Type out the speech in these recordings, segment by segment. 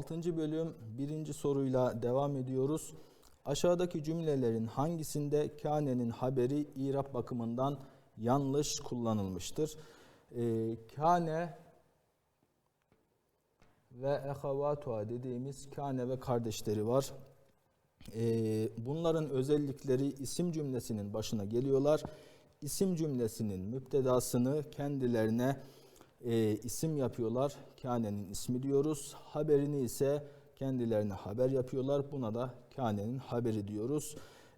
6. bölüm 1. soruyla devam ediyoruz. Aşağıdaki cümlelerin hangisinde kânenin haberi irap bakımından yanlış kullanılmıştır? Ee, kâne ve ehavatuha dediğimiz kâne ve kardeşleri var. Ee, bunların özellikleri isim cümlesinin başına geliyorlar. İsim cümlesinin müptedasını kendilerine e, isim yapıyorlar. Kânenin ismi diyoruz. Haberini ise kendilerine haber yapıyorlar. Buna da kânenin haberi diyoruz.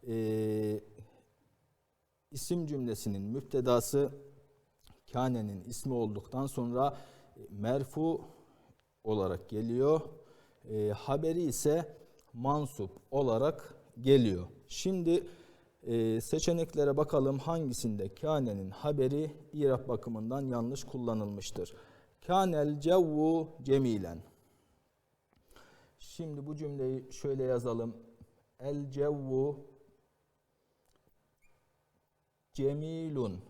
E, isim cümlesinin müptedası kânenin ismi olduktan sonra merfu olarak geliyor. E, haberi ise mansup olarak geliyor. Şimdi e, seçeneklere bakalım hangisinde kânenin haberi irap bakımından yanlış kullanılmıştır. Kânel cevvu cemilen. Şimdi bu cümleyi şöyle yazalım. El cevvu cemilun.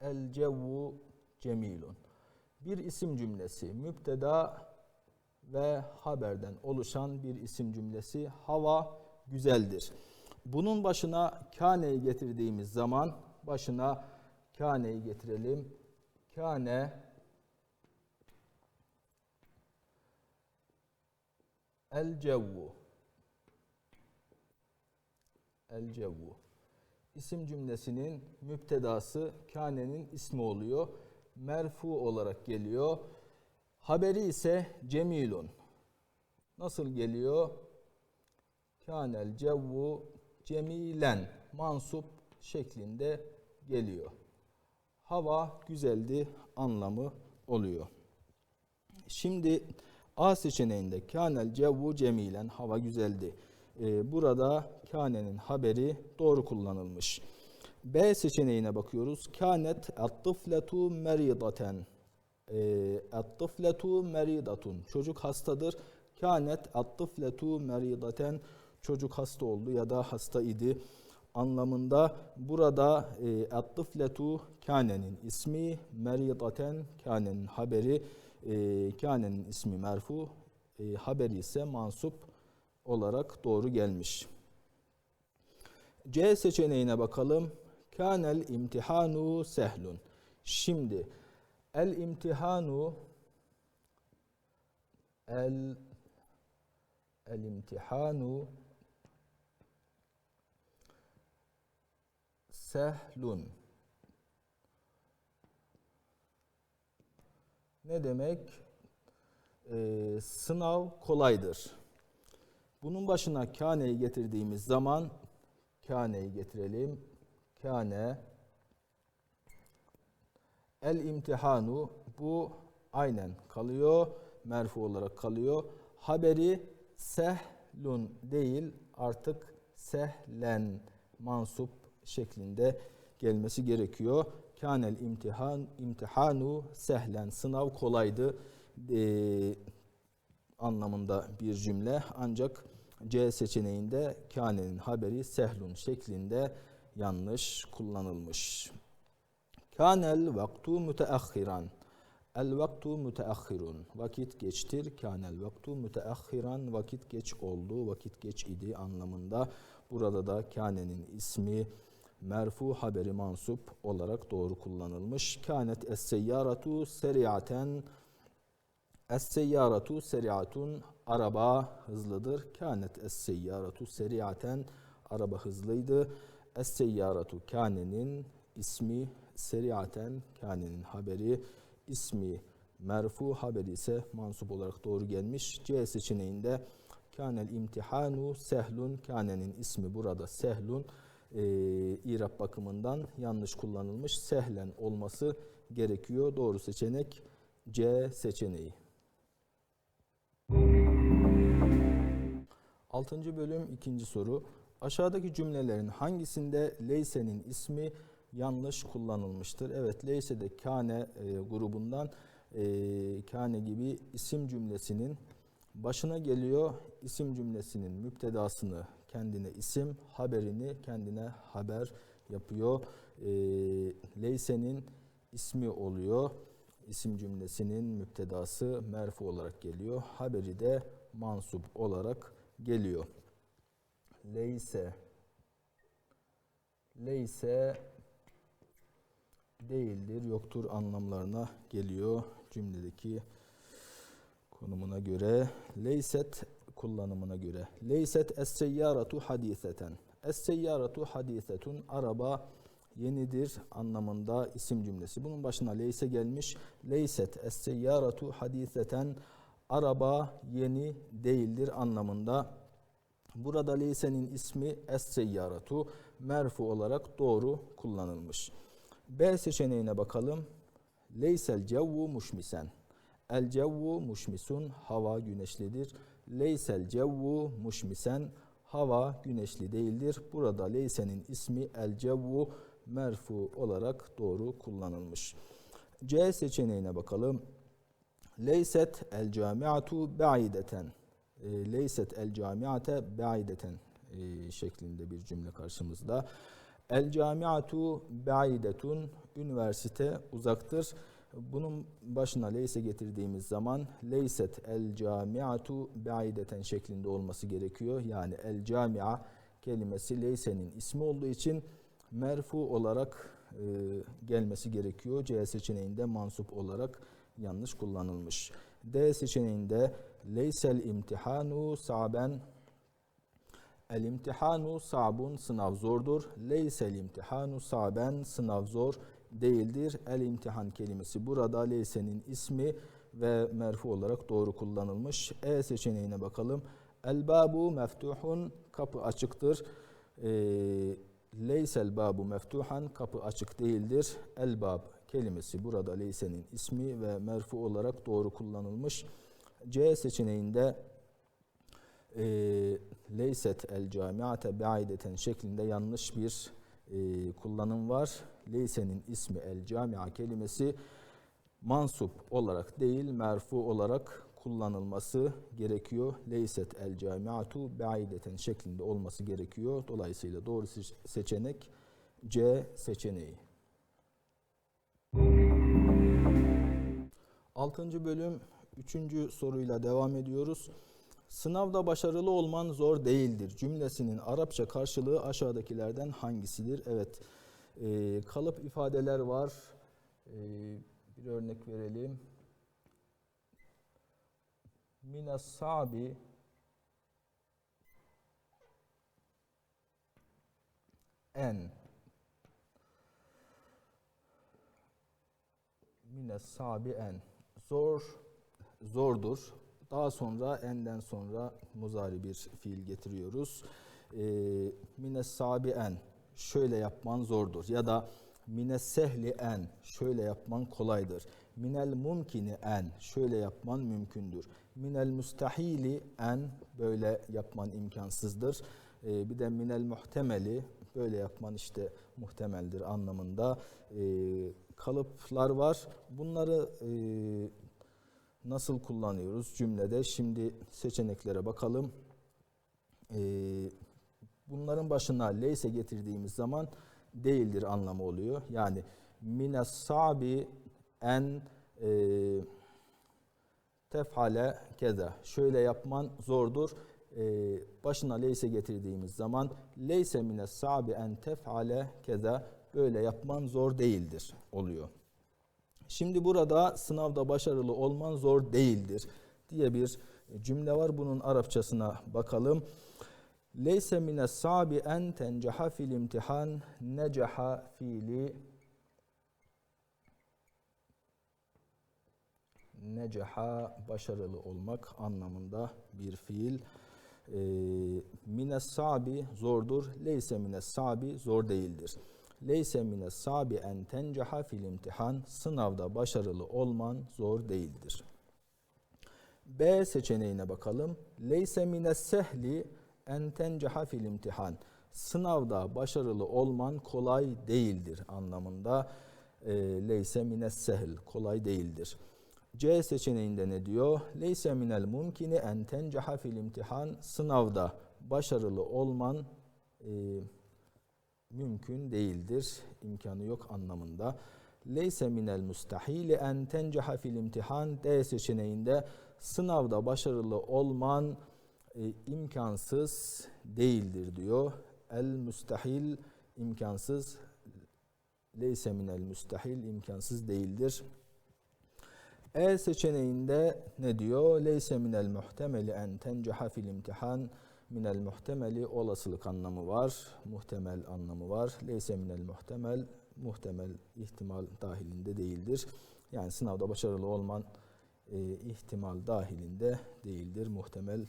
El cevvu cemilun. Bir isim cümlesi müpteda ve haberden oluşan bir isim cümlesi hava güzeldir. Bunun başına kaneyi getirdiğimiz zaman başına kaneyi getirelim. Kane el cevvu el cevvu isim cümlesinin müptedası kanenin ismi oluyor. Merfu olarak geliyor. Haberi ise cemilun. Nasıl geliyor? Kânel cevvu cemilen mansup şeklinde geliyor. Hava güzeldi anlamı oluyor. Şimdi A seçeneğinde kânel cevvu cemilen hava güzeldi. Ee, burada kânenin haberi doğru kullanılmış. B seçeneğine bakıyoruz. Kânet at-tıfletu meridaten et-tıfletu meridatun. Çocuk hastadır. Kânet at-tıfletu meridaten. Çocuk hasta oldu ya da hasta idi anlamında burada et-tıfletu kânenin ismi meridaten kânenin haberi e, kânenin ismi merfu e, haberi ise mansup olarak doğru gelmiş. C seçeneğine bakalım. Kânel imtihanu sehlun. Şimdi El imtihanu el el imtihanu sehlun. Ne demek? Ee, sınav kolaydır. Bunun başına kaneyi getirdiğimiz zaman kaneyi getirelim. Kane El imtihanu bu aynen kalıyor. Merfu olarak kalıyor. Haberi sehlun değil artık sehlen mansup şeklinde gelmesi gerekiyor. Kanel imtihan imtihanu sehlen sınav kolaydı e, anlamında bir cümle. Ancak C seçeneğinde kanenin haberi sehlun şeklinde yanlış kullanılmış. Kânel vaktu müteahhiran. El vaktu müteahhirun. Vakit geçtir. Kânel vaktu müteahhiran. Vakit geç oldu. Vakit geç idi anlamında. Burada da kânenin ismi merfu haberi mansup olarak doğru kullanılmış. Kânet es-seyyaratu seriaten Es-seyyaratu seriatun araba hızlıdır. Kânet es-seyyaratu seriaten araba hızlıydı. Es-seyyaratu kânenin ismi seriaten kânenin haberi ismi merfu haberi ise mansup olarak doğru gelmiş. C seçeneğinde kânel imtihanu sehlun kânenin ismi burada sehlun e, irab bakımından yanlış kullanılmış. Sehlen olması gerekiyor. Doğru seçenek C seçeneği. Altıncı bölüm ikinci soru. Aşağıdaki cümlelerin hangisinde leysenin ismi yanlış kullanılmıştır. Evet Leyse de kane e, grubundan e, kane gibi isim cümlesinin başına geliyor. İsim cümlesinin müptedasını kendine isim, haberini kendine haber yapıyor. E, Leyse'nin ismi oluyor. İsim cümlesinin müptedası merfu olarak geliyor. Haberi de mansup olarak geliyor. Leyse Leyse değildir, yoktur anlamlarına geliyor cümledeki konumuna göre. Leyset kullanımına göre. Leyset es-seyyaratu hadiseten. Es-seyyaratu hadisetun araba yenidir anlamında isim cümlesi. Bunun başına leyse gelmiş. Leyset es-seyyaratu hadiseten araba yeni değildir anlamında. Burada leysenin ismi es-seyyaratu merfu olarak doğru kullanılmış. B seçeneğine bakalım. Leysel cevvu muşmisen. El cevvu muşmisun hava güneşlidir. Leysel cevvu muşmisen hava güneşli değildir. Burada leysenin ismi el cevvu merfu olarak doğru kullanılmış. C seçeneğine bakalım. Leyset el camiatu ba'ideten. E, leyset el camiate ba'ideten e, şeklinde bir cümle karşımızda. El camiatu ba'idetun üniversite uzaktır. Bunun başına leyse getirdiğimiz zaman leyset el camiatu ba'ideten şeklinde olması gerekiyor. Yani el camia kelimesi leysenin ismi olduğu için merfu olarak e, gelmesi gerekiyor. C seçeneğinde mansup olarak yanlış kullanılmış. D seçeneğinde leysel imtihanu saben El imtihanu sabun sınav zordur. Leysel imtihanu saben sınav zor değildir. El imtihan kelimesi burada leysenin ismi ve merfu olarak doğru kullanılmış. E seçeneğine bakalım. El babu meftuhun kapı açıktır. E, leysel babu meftuhan kapı açık değildir. El bab kelimesi burada leysenin ismi ve merfu olarak doğru kullanılmış. C seçeneğinde e, leyset el camiate ba'ideten şeklinde yanlış bir e, kullanım var. Leysenin ismi el camia kelimesi mansup olarak değil merfu olarak kullanılması gerekiyor. Leyset el camiatu ba'ideten şeklinde olması gerekiyor. Dolayısıyla doğru seçenek C seçeneği. Altıncı bölüm üçüncü soruyla devam ediyoruz. Sınavda başarılı olman zor değildir. Cümlesinin Arapça karşılığı aşağıdakilerden hangisidir? Evet, e, kalıp ifadeler var. E, bir örnek verelim. Minas sabi en Minas sabi en zor zordur daha sonra enden sonra muzari bir fiil getiriyoruz. E, mine sabi en şöyle yapman zordur ya da mine sehli en şöyle yapman kolaydır. Minel mumkini en şöyle yapman mümkündür. Minel müstahili en böyle yapman imkansızdır. E, bir de minel muhtemeli böyle yapman işte muhtemeldir anlamında e, kalıplar var. Bunları nasıl kullanıyoruz cümlede? Şimdi seçeneklere bakalım. Ee, bunların başına leyse getirdiğimiz zaman değildir anlamı oluyor. Yani mine sabi en e, tefale keza. Şöyle yapman zordur. Ee, başına leyse getirdiğimiz zaman leyse mine sabi en tefale keza böyle yapman zor değildir oluyor. Şimdi burada sınavda başarılı olman zor değildir diye bir cümle var. Bunun Arapçasına bakalım. Leyse mine sabi en tencaha fil imtihan necaha fiili necaha başarılı olmak anlamında bir fiil. E, mine sabi zordur. Leyse mine sabi zor değildir. Leyse mine sabi en tencaha fil imtihan sınavda başarılı olman zor değildir. B seçeneğine bakalım. Leyse mine sehli en tencaha fil imtihan sınavda başarılı olman kolay değildir anlamında e, leyse mine sehl kolay değildir. C seçeneğinde ne diyor? Leyse minel mumkini en tencaha fil imtihan sınavda başarılı olman e, mümkün değildir, imkanı yok anlamında. Leyse minel müstahili en tenceha fil imtihan D seçeneğinde sınavda başarılı olman e, imkansız değildir diyor. El müstahil imkansız leyse minel müstahil imkansız değildir. E seçeneğinde ne diyor? Leyse minel muhtemeli en tenceha fil imtihan minel muhtemeli olasılık anlamı var. Muhtemel anlamı var. Leyse minel muhtemel muhtemel ihtimal dahilinde değildir. Yani sınavda başarılı olman e, ihtimal dahilinde değildir. Muhtemel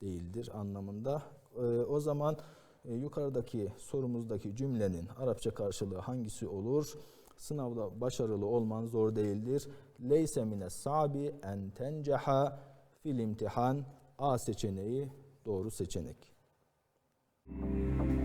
değildir anlamında. E, o zaman e, yukarıdaki sorumuzdaki cümlenin Arapça karşılığı hangisi olur? Sınavda başarılı olman zor değildir. Leyse mine sabi en tenceha fil imtihan A seçeneği doğru seçenek. Müzik